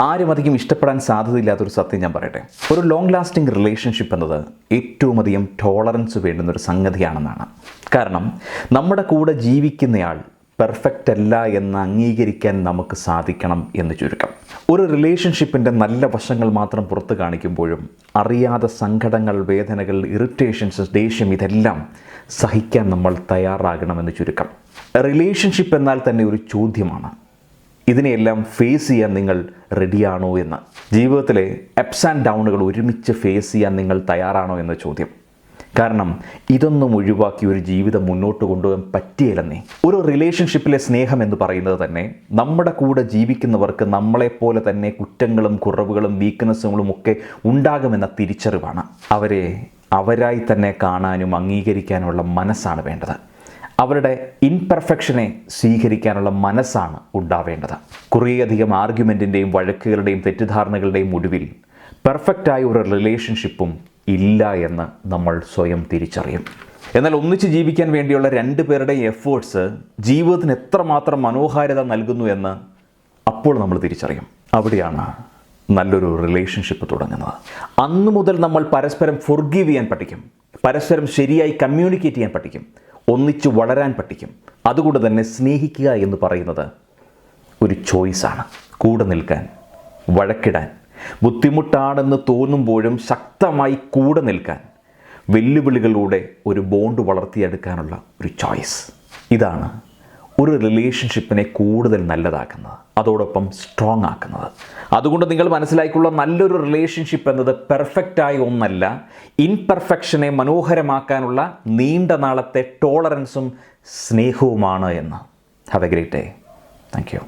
ആരും അധികം ഇഷ്ടപ്പെടാൻ സാധ്യതയില്ലാത്തൊരു സത്യം ഞാൻ പറയട്ടെ. ഒരു ലോങ് ലാസ്റ്റിംഗ് റിലേഷൻഷിപ്പ് എന്നത് ഏറ്റവും അധികം ടോളറൻസ് വേണ്ടുന്ന ഒരു സംഗതിയാണെന്നാണ്. കാരണം നമ്മുടെ കൂടെ ജീവിക്കുന്നയാൾ പെർഫെക്റ്റ് അല്ല എന്ന് അംഗീകരിക്കാൻ നമുക്ക് സാധിക്കണം എന്ന് ചുരുക്കം. ഒരു റിലേഷൻഷിപ്പിന്റെ നല്ല വശങ്ങൾ മാത്രം പുറത്തു കാണിക്കുമ്പോഴും അറിയാതെ സങ്കടങ്ങൾ വേദനകൾ ഇറിറ്റേഷൻസ് ദേഷ്യം ഇതെല്ലാം സഹിക്കാൻ നമ്മൾ തയ്യാറാകണമെന്ന് ചുരുക്കം. റിലേഷൻഷിപ്പ് എന്നാൽ തന്നെ ഒരു ചോദ്യമാണ്. ഇതിനെയെല്ലാം ഫേസ് ചെയ്യാൻ നിങ്ങൾ റെഡിയാണോ എന്ന്. ജീവിതത്തിലെ അപ്സ് ആൻഡ് ഡൗണുകൾ ഒരുമിച്ച് ഫേസ് ചെയ്യാൻ നിങ്ങൾ തയ്യാറാണോ എന്ന ചോദ്യം. കാരണം ഇതൊന്നും ഒഴിവാക്കി ഒരു ജീവിതം മുന്നോട്ട് കൊണ്ടുപോകാൻ പറ്റിയില്ലെന്നേ. ഒരു റിലേഷൻഷിപ്പിലെ സ്നേഹം എന്ന് പറയുന്നത് തന്നെ നമ്മുടെ കൂടെ ജീവിക്കുന്നവർക്ക് നമ്മളെപ്പോലെ തന്നെ കുറ്റങ്ങളും കുറവുകളും വീക്ക്നെസ്സുകളും ഒക്കെ ഉണ്ടാകുമെന്ന തിരിച്ചറിവാണ്. അവരെ അവരായി തന്നെ കാണാനും അംഗീകരിക്കാനുമുള്ള മനസ്സാണ് വേണ്ടത്. അവരുടെ ഇൻപെർഫെക്ഷനെ സ്വീകരിക്കാനുള്ള മനസ്സാണ് ഉണ്ടാവേണ്ടത്. കുറേയധികം ആർഗ്യുമെന്റിന്റെയും വഴക്കുകളുടെയും തെറ്റിദ്ധാരണകളുടെയും ഒടുവിൽ പെർഫെക്റ്റായ ഒരു റിലേഷൻഷിപ്പും ഇല്ല എന്ന് നമ്മൾ സ്വയം തിരിച്ചറിയും. എന്നാൽ ഒന്നിച്ച് ജീവിക്കാൻ വേണ്ടിയുള്ള രണ്ട് പേരുടെയും എഫേർട്സ് ജീവിതത്തിന് എത്രമാത്രം മനോഹാരിത നൽകുന്നു എന്ന് അപ്പോൾ നമ്മൾ തിരിച്ചറിയും. അവിടെയാണ് നല്ലൊരു റിലേഷൻഷിപ്പ് തുടങ്ങുന്നത്. അന്നു മുതൽ നമ്മൾ പരസ്പരം ഫൊർഗീവ് ചെയ്യാൻ പഠിക്കും. പരസ്പരം ശരിയായി കമ്മ്യൂണിക്കേറ്റ് ചെയ്യാൻ പഠിക്കും. ഒന്നിച്ച് വളരാൻ പഠിക്കും. അതുകൊണ്ട് തന്നെ സ്നേഹിക്കുക എന്ന് പറയുന്നത് ഒരു ചോയ്സാണ് കൂടെ നിൽക്കാൻ വഴക്കിടാൻ. ബുദ്ധിമുട്ടാണെന്ന് തോന്നുമ്പോഴും ശക്തമായി കൂടെ നിൽക്കാൻ വെല്ലുവിളികളിലൂടെ ഒരു ബോണ്ട് വളർത്തിയെടുക്കാനുള്ള ഒരു ചോയ്സ് ഇതാണ് ഒരു റിലേഷൻഷിപ്പിനെ കൂടുതൽ നല്ലതാക്കുന്നത്. അതോടൊപ്പം സ്ട്രോങ് ആക്കുന്നത്. അതുകൊണ്ട് നിങ്ങൾ മനസ്സിലാക്കിയുള്ള നല്ലൊരു റിലേഷൻഷിപ്പ് എന്നത് പെർഫെക്റ്റായ ഒന്നല്ല. ഇൻപെർഫെക്ഷനെ മനോഹരമാക്കാനുള്ള നീണ്ട നാളത്തെ ടോളറൻസും സ്നേഹവുമാണ് എന്ന്. Have a great day thank you